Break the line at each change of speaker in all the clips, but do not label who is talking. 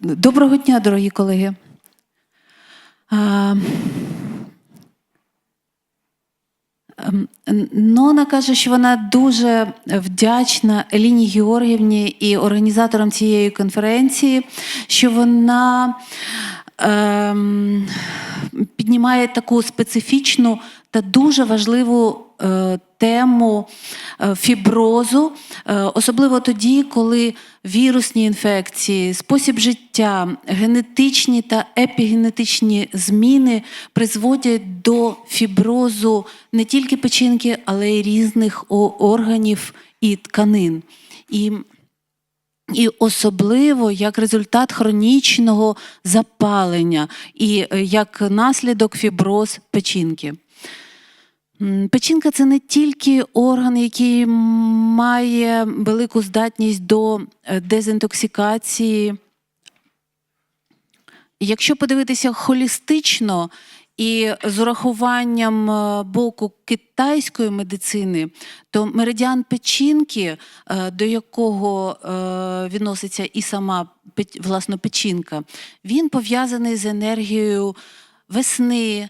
Доброго дня, дорогі колеги. Ем, Нона каже, що вона дуже вдячна Еліні Георгівні і організаторам цієї конференції, що вона ем, піднімає таку специфічну та дуже важливу е, тему е, фіброзу, е, особливо тоді, коли вірусні інфекції, спосіб життя, генетичні та епігенетичні зміни призводять до фіброзу не тільки печінки, але й різних органів і тканин. І і особливо як результат хронічного запалення і як наслідок фіброз печінки. Печінка це не тільки орган, який має велику здатність до е, дезінтоксикації. Якщо подивитися холістично і з урахуванням е, боку китайської медицини, то меридіан печінки, е, до якого відноситься і сама власно печінка, він пов'язаний з енергією весни,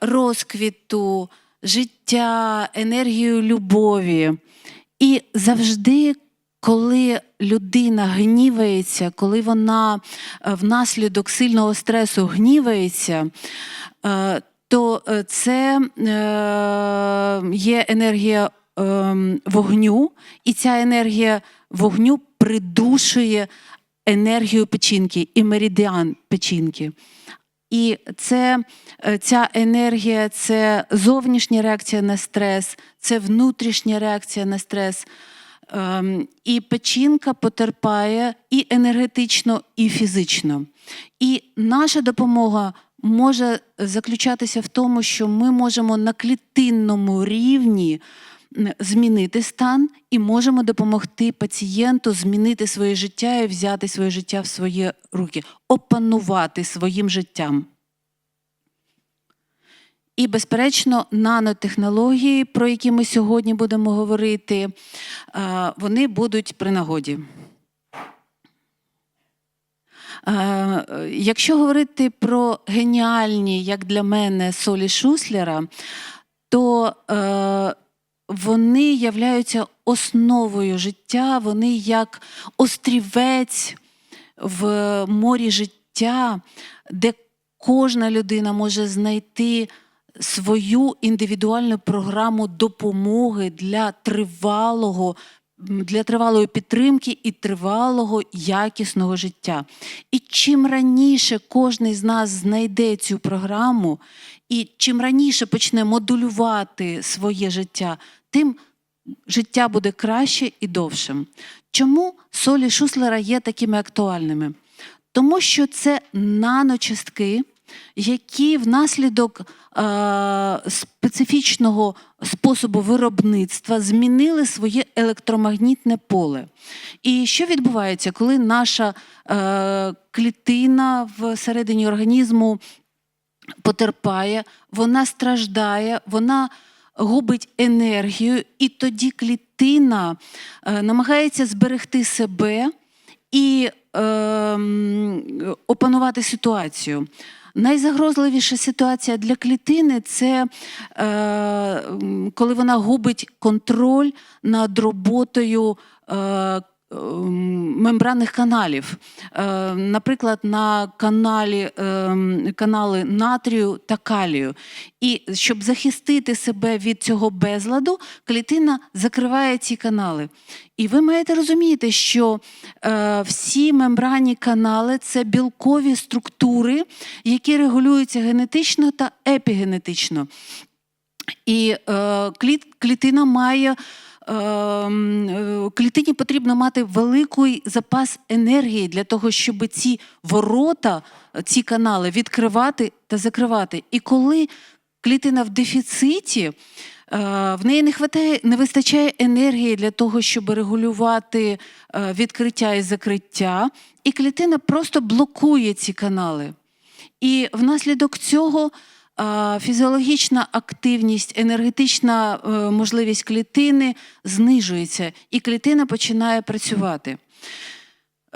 розквіту, життя, енергією любові. І завжди, коли людина гнівається, коли вона е, внаслідок сильного стресу гнівається, е, то е, це е, є енергія ем, вогню, і ця енергія вогню придушує енергію печінки і меридіан печінки. І це, е, ця енергія це зовнішня реакція на стрес, це внутрішня реакція на стрес. Ем, І печінка потерпає і енергетично, і фізично. І наша допомога може заключатися в тому, що ми можемо на клітинному рівні змінити стан і можемо допомогти пацієнту змінити своє життя і взяти своє життя в свої руки, опанувати своїм життям. І, безперечно, нанотехнології, про які ми сьогодні будемо говорити, е, вони будуть при нагоді. Е, Якщо говорити про геніальні, як для мене, солі Шуслера, то е, вони являються основою життя, вони як острівець в морі життя, де кожна людина може знайти свою індивідуальну програму допомоги для тривалого. Для тривалої підтримки і тривалого якісного життя. І чим раніше кожен з нас знайде цю програму, і чим раніше почне модулювати своє життя, тим життя буде краще і довшим. Чому солі Шуслера є такими актуальними? Тому що це наночастки, які внаслідок е, специфічного способу виробництва змінили своє електромагнітне поле. І що відбувається, коли наша е, клітина всередині організму потерпає, вона страждає, вона губить енергію, і тоді клітина е, намагається зберегти себе і е, опанувати ситуацію. Найзагрозливіша ситуація для клітини це е, коли вона губить контроль над роботою. Е, Мембранних каналів, Е, наприклад, на каналі, ем, канали натрію та калію. І щоб захистити себе від цього безладу, клітина закриває ці канали. І ви маєте розуміти, що е, всі мембранні канали це білкові структури, які регулюються генетично та епігенетично. І е, клітина має. Е, м, е, Клітині потрібно мати великий запас енергії для того, щоб ці ворота, ці канали відкривати та закривати. І коли клітина в дефіциті, е, в неї не хватає, не вистачає енергії для того, щоб регулювати е, відкриття і закриття, і клітина просто блокує ці канали. І внаслідок цього фізіологічна активність, енергетична е, можливість клітини знижується, і клітина починає працювати.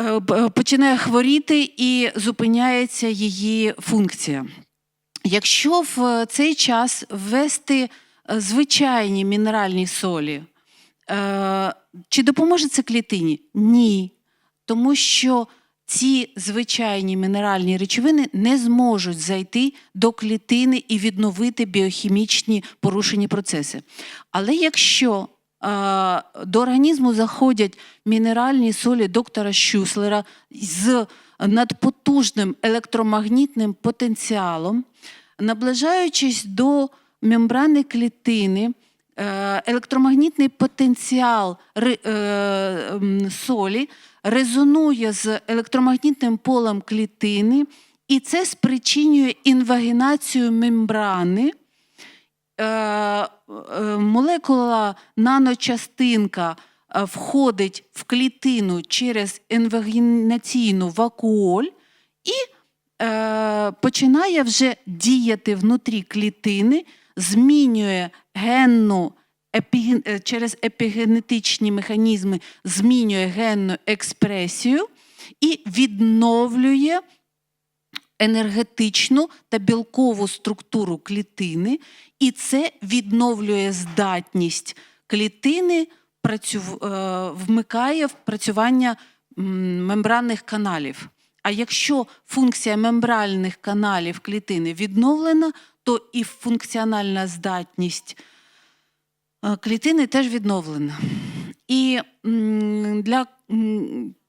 е, починає хворіти і зупиняється її функція. Якщо в цей час ввести е, звичайні мінеральні солі, е, чи допоможе це клітині? Ні. Тому що ці звичайні мінеральні речовини не зможуть зайти до клітини і відновити біохімічні порушені процеси. Але якщо е, до організму заходять мінеральні солі доктора Щуслера з надпотужним електромагнітним потенціалом, наближаючись до мембрани клітини, е, електромагнітний потенціал е, солі резонує з електромагнітним полем клітини, і це спричинює інвагінацію мембрани. Е, е, Молекула наночастинка е, входить в клітину через інвагінаційну вакуоль і починає вже діяти внутрі клітини, змінює генну епіген- е, через епігенетичні механізми змінює генну експресію і відновлює енергетичну та білкову структуру клітини, і це відновлює здатність клітини, е, вмикає в працювання мембранних каналів. А якщо функція мембральних каналів клітини відновлена, то і функціональна здатність клітини теж відновлена. І для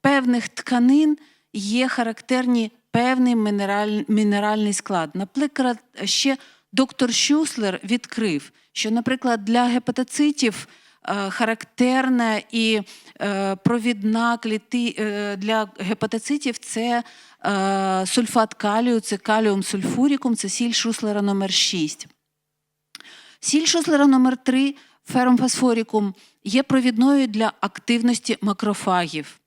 певних тканин є характерні певний мінераль, мінеральний склад. Наприклад, ще доктор Щуслер відкрив, що, наприклад, для гепатоцитів е, характерна і е, провідна кліти е, для гепатоцитів це е, сульфат калію, це каліум сульфурікум, це сіль Шуслера номер 6. Сіль Шуслера номер 3 ферромфосфорікум є провідною для активності макрофагів.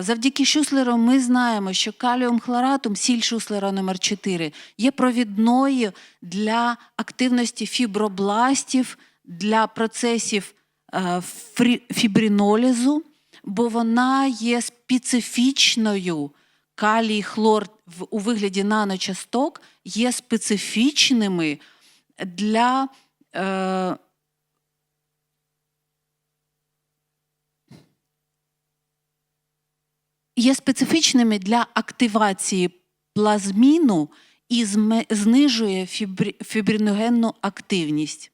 Завдяки Шуслеру ми знаємо, що каліум хлоратум, сіль Шуслера номер 4 є провідною для активності фібробластів, для процесів е, фібринолізу, бо вона є специфічною. Калій, хлор у вигляді наночасток є специфічними для є специфічними для активації плазміну і знижує фібриногенну активність.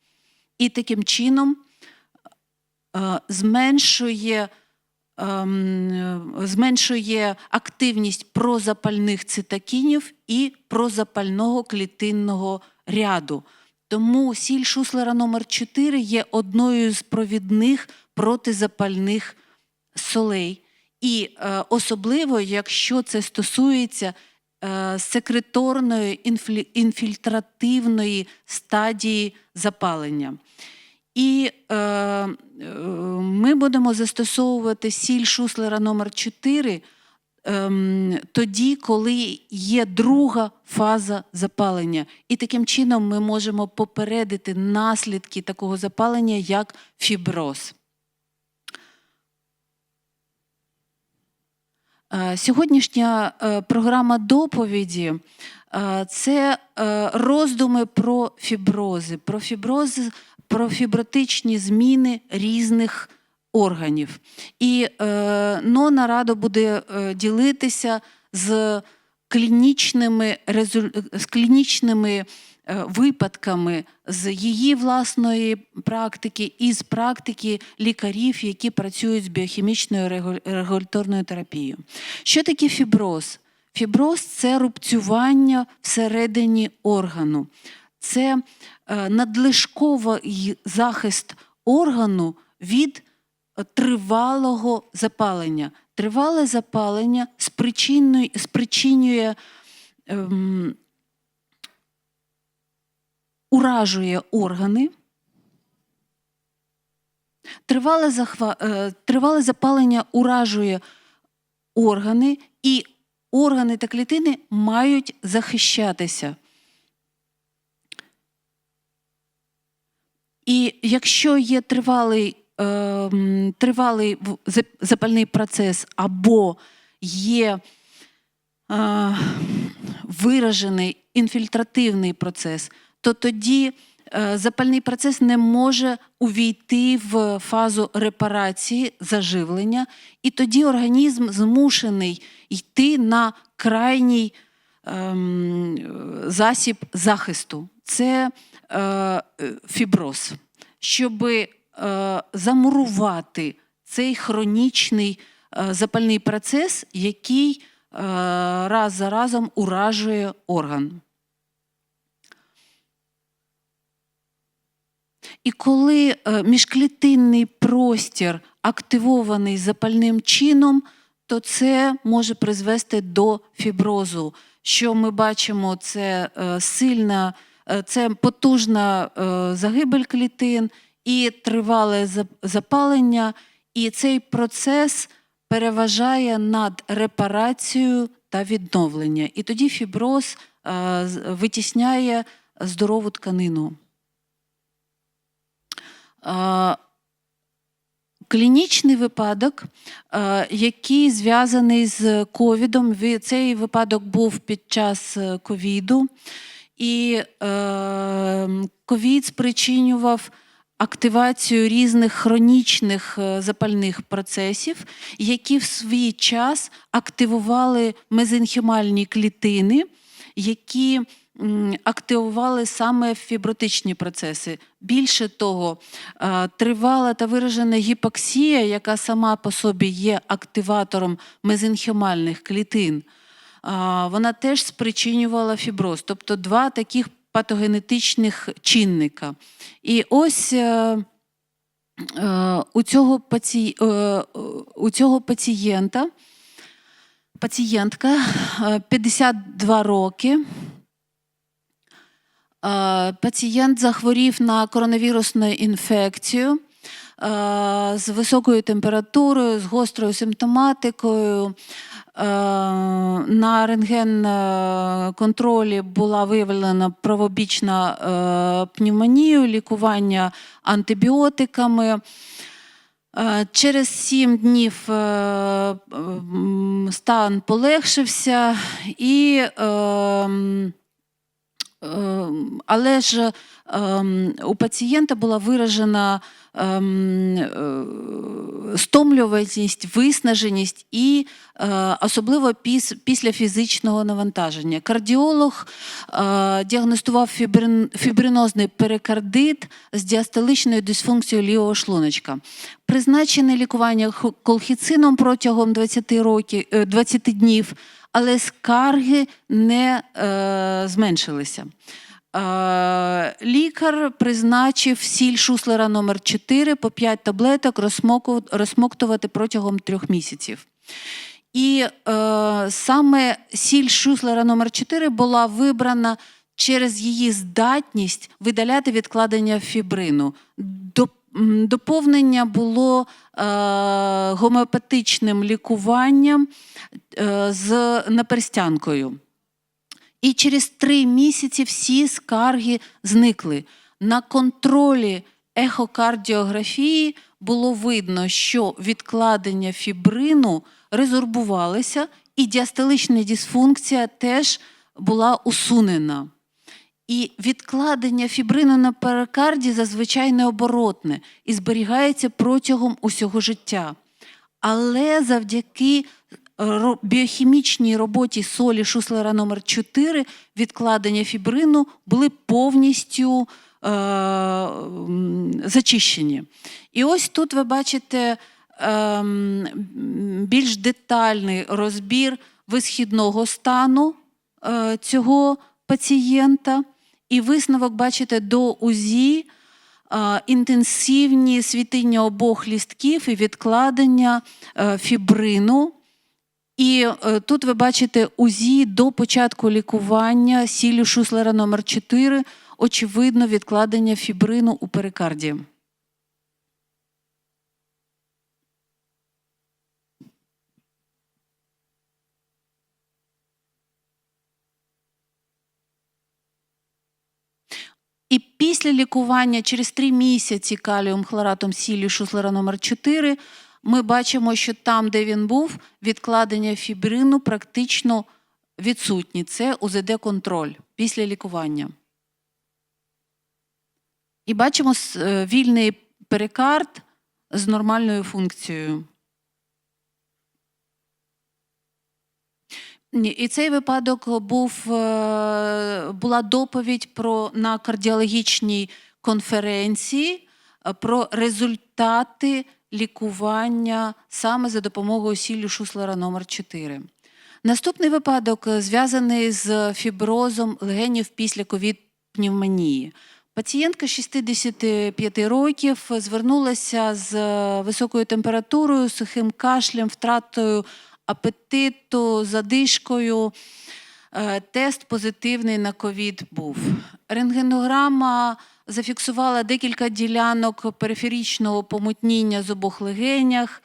І таким чином е, зменшує, ем, зменшує активність прозапальних цитокінів і прозапального клітинного ряду. Тому сіль Шуслера номер 4 є одною з провідних протизапальних солей. І е, особливо, якщо це стосується е, секреторної інфлі- інфільтративної стадії запалення. І е, е, ми будемо застосовувати сіль Шуслера номер 4 ем, тоді, коли є друга фаза запалення. І таким чином ми можемо попередити наслідки такого запалення, як фіброз. Сьогоднішня е, програма доповіді е, це е, роздуми про фібрози, про фібрози, про фібротичні зміни різних органів. І е, Нона радо буде е, ділитися з клінічними, з клінічними е, випадками з її власної практики і з практики лікарів, які працюють з біохімічною регуляторною терапією. Що таке фіброз? Фіброз це рубцювання всередині органу. Це е, надлишковий захист органу від е, тривалого запалення. Тривале запалення спричинює ем, уражує органи. Тривале, захва... е, тривале запалення уражує органи, і органи та клітини мають захищатися. І якщо є тривалий, е, тривалий запальний процес або є е, виражений інфільтративний процес, то тоді е, запальний процес не може увійти в фазу репарації, заживлення, і тоді організм змушений йти на крайній ем, засіб захисту. Це е, фіброз. Щоб е, замурувати цей хронічний е, запальний процес, який е, раз за разом уражує орган. І коли е, міжклітинний простір активований запальним чином, то це може призвести до фіброзу. Що ми бачимо, це е, сильна, е, це потужна загибель клітин і тривале запалення, і цей процес переважає над репарацією та відновленням. І тоді фіброз витісняє здорову тканину. Клінічний випадок, який зв'язаний з ковідом. Цей випадок був під час е, ковіду, і е, ковід спричинював активацію різних хронічних е, запальних процесів, які в свій час активували мезенхімальні клітини, які активували саме фібротичні процеси. Більше того, е, тривала та виражена гіпоксія, яка сама по собі є активатором мезенхімальних клітин, вона теж спричинювала фіброз, тобто два таких патогенетичних чинника. І ось е, е, у цього, паці... е, у цього пацієнта, пацієнтка е, 52 роки. Е, Пацієнт захворів на коронавірусну інфекцію е, з високою температурою, з гострою симптоматикою. Е, На рентген-контролі була виявлена правобічна пневмонія, лікування антибіотиками. Через сім днів стан полегшився і. Ем, Але ж ем, у пацієнта була виражена ем, е, стомлюваність, виснаженість і е, особливо після фізичного навантаження. Кардіолог е, діагностував фібринозний перикардит з діастоличною дисфункцією лівого шлуночка. Призначене лікування колхіцином протягом 20, років, е, 20 днів, але скарги не е, зменшилися. Е, лікар призначив сіль Шуслера номер 4 по 5 таблеток розсмоктувати протягом трьох місяців. І е, саме сіль Шуслера номер 4 була вибрана через її здатність видаляти відкладення фібрину. До- Доповнення було е, гомеопатичним лікуванням е, з наперстянкою. І через три місяці всі скарги зникли. На контролі ехокардіографії було видно, що відкладення фібрину резорбувалися, і діастолична дисфункція теж була усунена. І відкладення фібрину на перикарді зазвичай необоротне і зберігається протягом усього життя. Але завдяки біохімічній роботі солі Шуслера номер 4 відкладення фібрину були повністю е, зачищені. І ось тут ви бачите ем, більш детальний розбір висхідного стану е, цього пацієнта. І висновок бачите до УЗІ е, інтенсивні світіння обох лістків і відкладення е, фібрину. І е, тут ви бачите УЗІ до початку лікування сіллю Шуслера номер 4 очевидно, відкладення фібрину у перикарді. І після лікування через три місяці каліум хлоратом сіллю Шуслера номер 4 ми бачимо, що там, де він був, відкладення фібрину практично відсутні. Це УЗД-контроль після лікування. І бачимо е, вільний перикард з нормальною функцією. Ні, І цей випадок був, е, була доповідь про, на кардіологічній конференції е, про результати лікування саме за допомогою сіллю Шуслера номер 4 Наступний випадок е, зв'язаний з фіброзом легенів після ковід-пневмонії. Пацієнтка 65 років звернулася з високою температурою, сухим кашлем, втратою апетиту, задишкою. Е, Тест позитивний на ковід був. Рентгенограма зафіксувала декілька ділянок периферічного помутніння з обох легенях,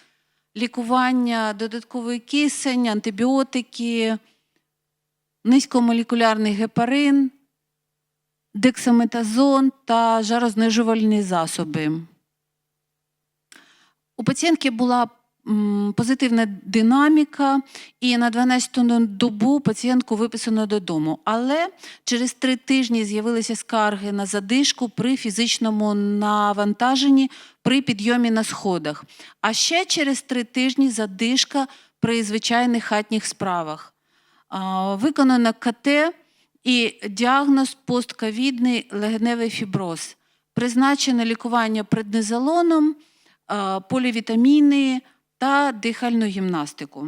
лікування, додатковий кисень, антибіотики, низькомолекулярний гепарин, дексаметазон та жарознижувальні засоби. У пацієнтки була позитивна динаміка, і на 12-ту добу пацієнтку виписано додому. Але через три тижні з'явилися скарги на задишку при фізичному навантаженні при підйомі на сходах. А ще через три тижні задишка при звичайних хатніх справах. Виконано КТ і діагноз постковідний легеневий фіброз. Призначено лікування преднизолоном, полівітаміни та дихальну гімнастику.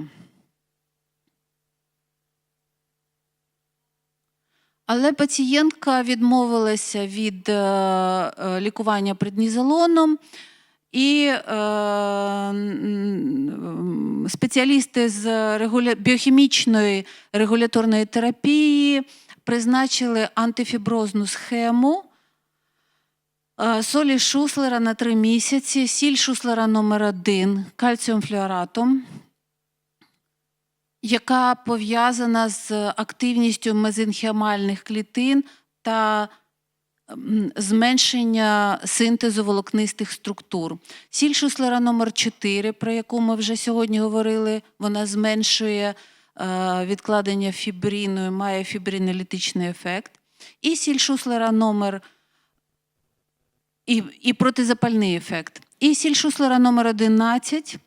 Але пацієнтка відмовилася від е, е, лікування преднізолоном, і е, спеціалісти з біохімічної регуляторної терапії призначили антифіброзну схему солі Шуслера на 3 місяці, сіль Шуслера номер 1 кальціум флюоратом, яка пов'язана з активністю мезенхіамальних клітин та зменшення синтезу волокнистих структур. Сіль Шуслера номер 4 про яку ми вже сьогодні говорили, вона зменшує е, відкладення фібрину і має фібринолітичний ефект. І сіль Шуслера номер і, і протизапальний ефект. І сіль Шуслера номер 11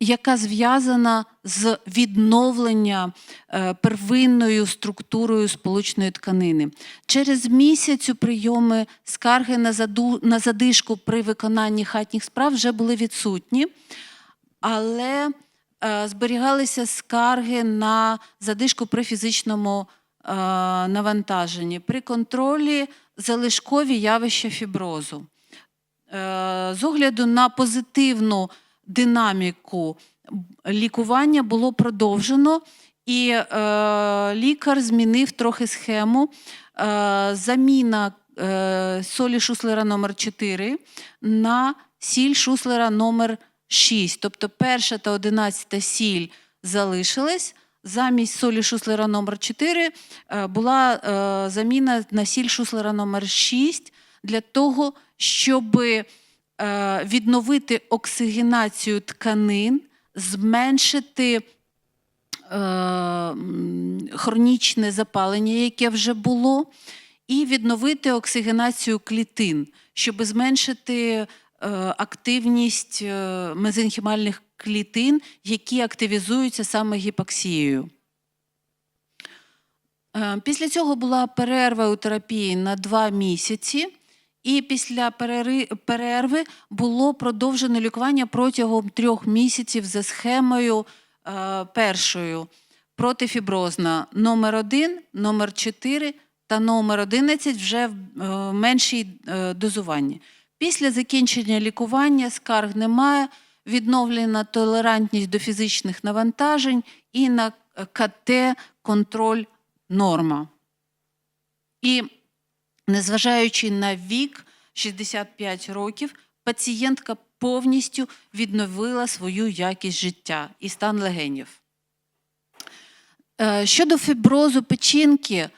яка зв'язана з відновлення е, первинною структурою сполучної тканини. Через місяць у прийоми скарги на, заду, на задишку при виконанні хатніх справ вже були відсутні, але е, зберігалися скарги на задишку при фізичному навантаженні, при контролі залишкові явища фіброзу. Е, З огляду на позитивну динаміку лікування було продовжено, і е, лікар змінив трохи схему. Е, заміна е, солі Шуслера номер 4 на сіль Шуслера номер 6. Тобто перша та одинадцята сіль залишилась. Замість солі Шуслера номер 4 е, була е, заміна на сіль Шуслера номер 6 для того, щоб е, відновити оксигенацію тканин, зменшити хронічне запалення, яке вже було, і відновити оксигенацію клітин, щоб зменшити активність мезенхімальних клітин, які активізуються саме гіпоксією. Е, Після цього була перерва у терапії на два місяці, і після перерви було продовжено лікування протягом трьох місяців за схемою е, першою протифіброзна номер 1, номер 4 та номер 11 вже в е, меншій дозуванні. Після закінчення лікування скарг немає, відновлена толерантність до фізичних навантажень і на КТ контроль норма. І незважаючи на вік 65 років, пацієнтка повністю відновила свою якість життя і стан легенів. Е, Щодо фіброзу печінки,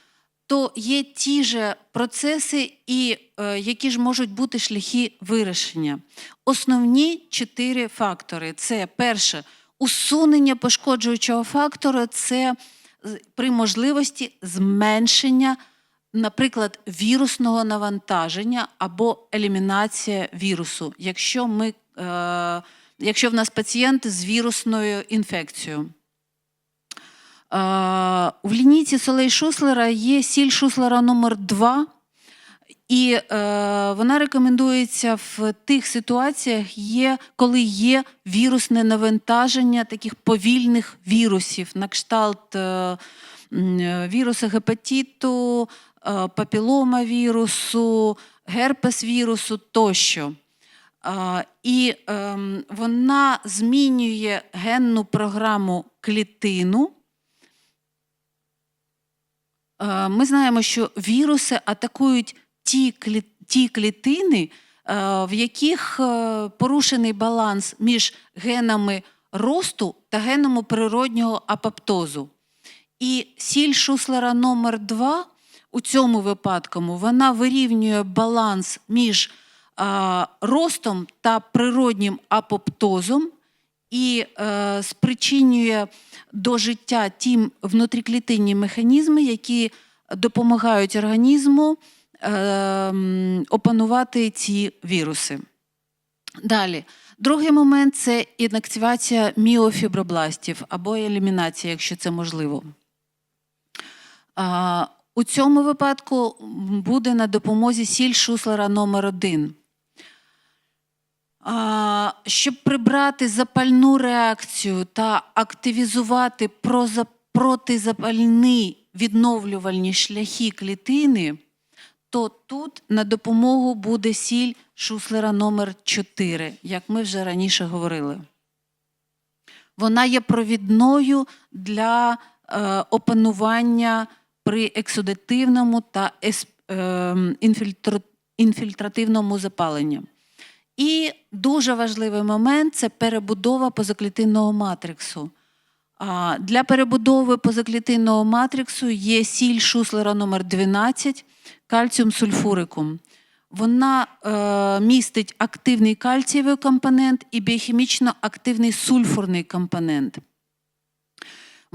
то є ті ж процеси, і е, які ж можуть бути шляхи вирішення. Основні чотири фактори: це перше усунення пошкоджуючого фактору, це при можливості зменшення, наприклад, вірусного навантаження або елімінація вірусу, якщо ми. Е, Якщо в нас пацієнт з вірусною інфекцією. Е, В лінійці солей Шуслера є сіль Шуслера номер 2 і е, вона рекомендується в тих ситуаціях, є, коли є вірусне навантаження таких повільних вірусів, на кшталт е, е, віруса гепатиту, е, папілома вірусу, герпес вірусу тощо. А, І ем, вона змінює генну програму клітину. Е, Ми знаємо, що віруси атакують ті, ті клітини, е, в яких е, порушений баланс між генами росту та генами природнього апоптозу. І сіль Шуслера номер 2 у цьому випадку вона вирівнює баланс між ростом та природнім апоптозом і е, спричинює до життя ті внутріклітинні механізми, які допомагають організму е, опанувати ці віруси. Далі. Другий момент це інактивація міофібробластів або елімінація, якщо це можливо. А, у цьому випадку буде на допомозі сіль Шуслера номер 1 А, щоб прибрати запальну реакцію та активізувати протизапальні відновлювальні шляхи клітини, то тут на допомогу буде сіль Шуслера номер 4 як ми вже раніше говорили. Вона є провідною для е, опанування при ексудативному та ес, е, інфільтративному запаленні. І дуже важливий момент це перебудова позаклітинного матриксу. Для перебудови позаклітинного матриксу є сіль Шуслера номер 12 кальціум сульфурикум. Вона е, містить активний кальцієвий компонент і біохімічно активний сульфурний компонент.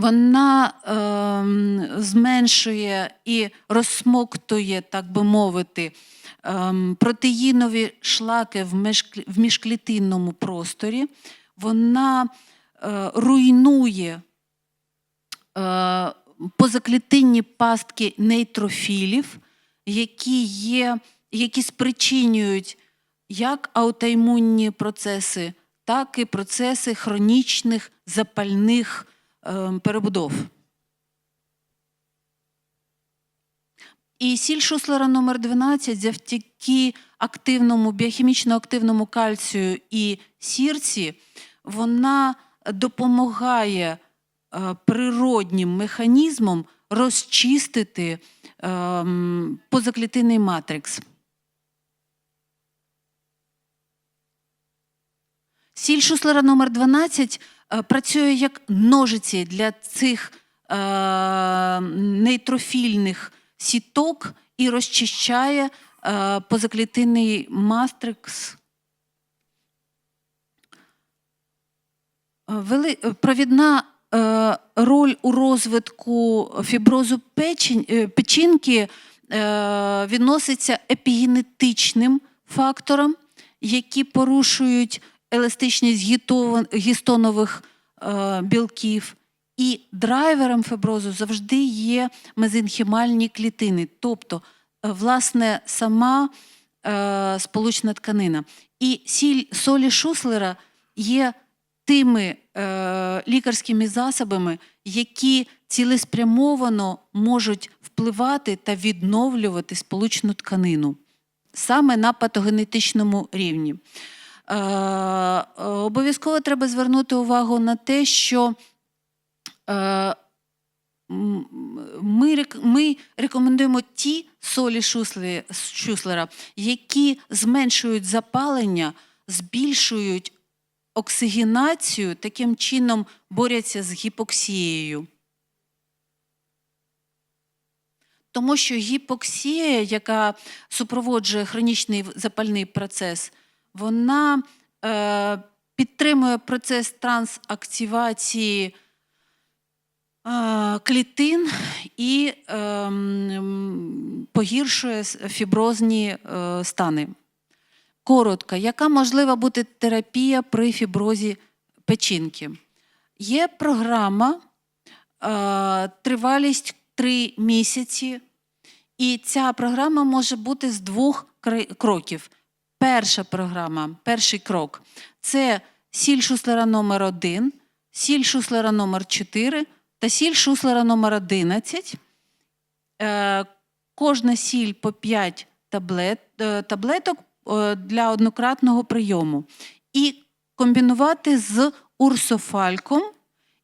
Вона ем, зменшує і розсмоктує, так би мовити, ем, протеїнові шлаки в, межклі- в міжклітинному просторі. Вона е, руйнує е, позаклітинні пастки нейтрофілів, які, є, які спричинюють як аутоімунні процеси, так і процеси хронічних запальних е, перебудов. І сіль Шуслера номер 12 завдяки активному, біохімічно активному кальцію і сірці, вона допомагає е, природнім механізмом розчистити ем, позаклітинний матрикс. Сіль Шуслера номер 12 е, працює як ножиці для цих е, нейтрофільних сіток і розчищає е, позаклітинний матрикс. Е, Вели... е, Провідна е, роль у розвитку фіброзу печень... е, печінки е, відноситься епігенетичним факторам, які порушують еластичність гістонових е, білків. І драйвером фіброзу завжди є мезенхімальні клітини, тобто, е, власне, сама е, сполучна тканина. І сіль солі Шуслера є тими е, лікарськими засобами, які цілеспрямовано можуть впливати та відновлювати сполучну тканину саме на патогенетичному рівні. Е, е, обов'язково треба звернути увагу на те, що е, ми, рекомендуємо ті солі Шуслера, які зменшують запалення, збільшують оксигенацію, таким чином борються з гіпоксією. Тому що гіпоксія, яка супроводжує хронічний запальний процес, вона е, підтримує процес трансактивації е, клітин і е, погіршує фіброзні е, стани. Коротко, яка можлива бути терапія при фіброзі печінки? Є програма, е, тривалість 3 місяці, і ця програма може бути з двох кроків. Перша програма, перший крок це сіль Шуслера номер 1 сіль Шуслера номер 4 та сіль Шуслера номер 11. Е, Кожна сіль по 5 таблет, е, таблеток е, для однократного прийому. І комбінувати з урсофальком.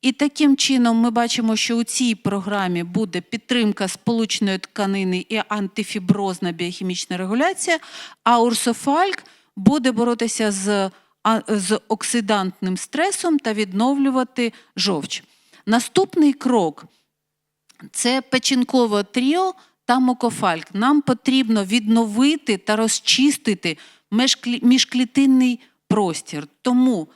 І таким чином ми бачимо, що у цій програмі буде підтримка сполучної тканини і антифіброзна біохімічна регуляція, а урсофальк буде боротися з, з оксидантним стресом та відновлювати жовч. Наступний крок це печінкове тріо та мокофальк. Нам потрібно відновити та розчистити міжклітинний простір. Тому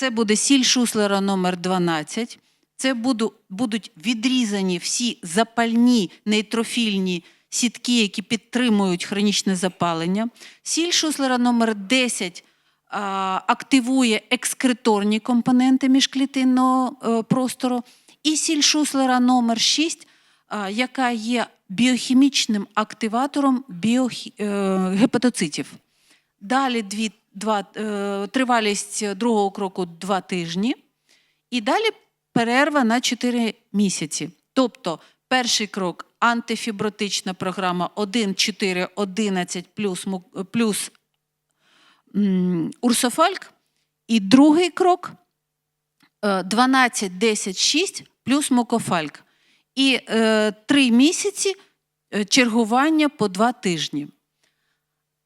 це буде сіль Шуслера номер 12. Це буду, будуть відрізані всі запальні нейтрофільні сітки, які підтримують хронічне запалення. Сіль Шуслера номер 10 а, активує екскреторні компоненти міжклітинного е, простору. І сіль Шуслера номер 6, а, яка є біохімічним активатором біохі... е, гепатоцитів. Далі дві, два, е, тривалість другого кроку 2 тижні. І далі перерва на 4 місяці. Тобто перший крок антифібротична програма 1, 4, 11 плюс, плюс урсофальк. І другий крок е, 12, 10, 6 плюс мукофальк. І е, 3 місяці е, чергування по 2 тижні.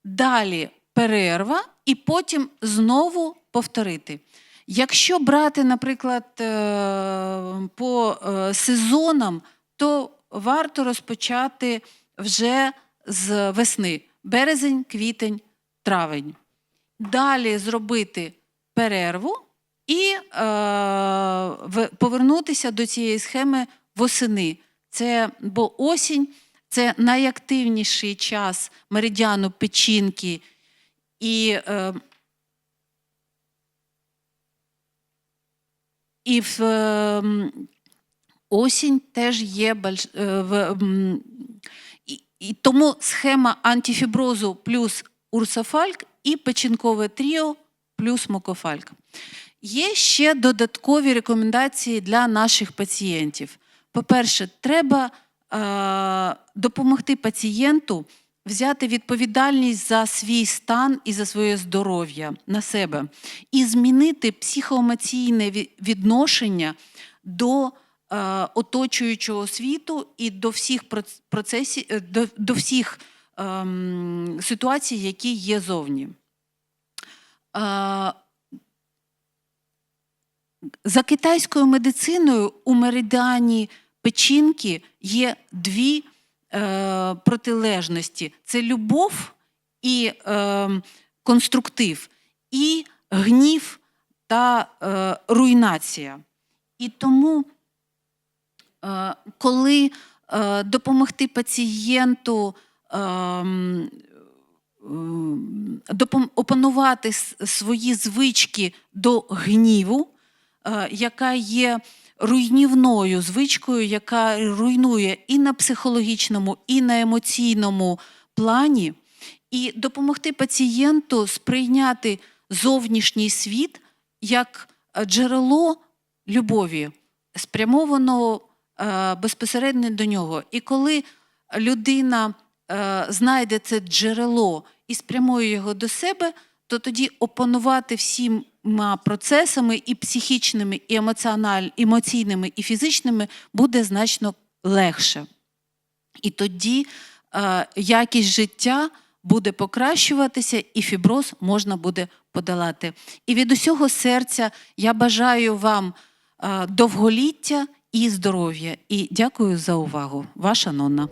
Далі перерва, і потім знову повторити. Якщо брати, наприклад, е, по е, сезонам, то варто розпочати вже з весни березень, квітень, травень. Далі зробити перерву і е, повернутися до цієї схеми восени. Це бо осінь це найактивніший час меридіану печінки і, е, і в осінь теж є е, в, і, і тому схема антифіброзу плюс урсофальк і печінкове тріо плюс мокофальк. Є ще додаткові рекомендації для наших пацієнтів. По-перше, треба е, допомогти пацієнту взяти відповідальність за свій стан і за своє здоров'я на себе і змінити психоемоційне відношення до е, оточуючого світу і до всіх процесів, е, до, до всіх ем, ситуацій, які є зовні. Е, за китайською медициною у меридіані печінки є дві е, протилежності: це любов і е, конструктив, і гнів та е, руйнація. І тому, е, коли е, допомогти пацієнту ем, допом- опанувати свої звички до гніву, е, яка є руйнівною звичкою, яка руйнує і на психологічному, і на емоційному плані, і допомогти пацієнту сприйняти зовнішній світ як е, джерело любові, спрямованого е, безпосередньо до нього. І коли людина е, знайде це джерело і спрямує його до себе, то тоді опанувати всіма процесами і психічними, і емоційними, і фізичними буде значно легше. І тоді е, якість життя буде покращуватися, і фіброз можна буде подолати. І від усього серця я бажаю вам е, довголіття і здоров'я. І дякую за увагу. Ваша Нонна.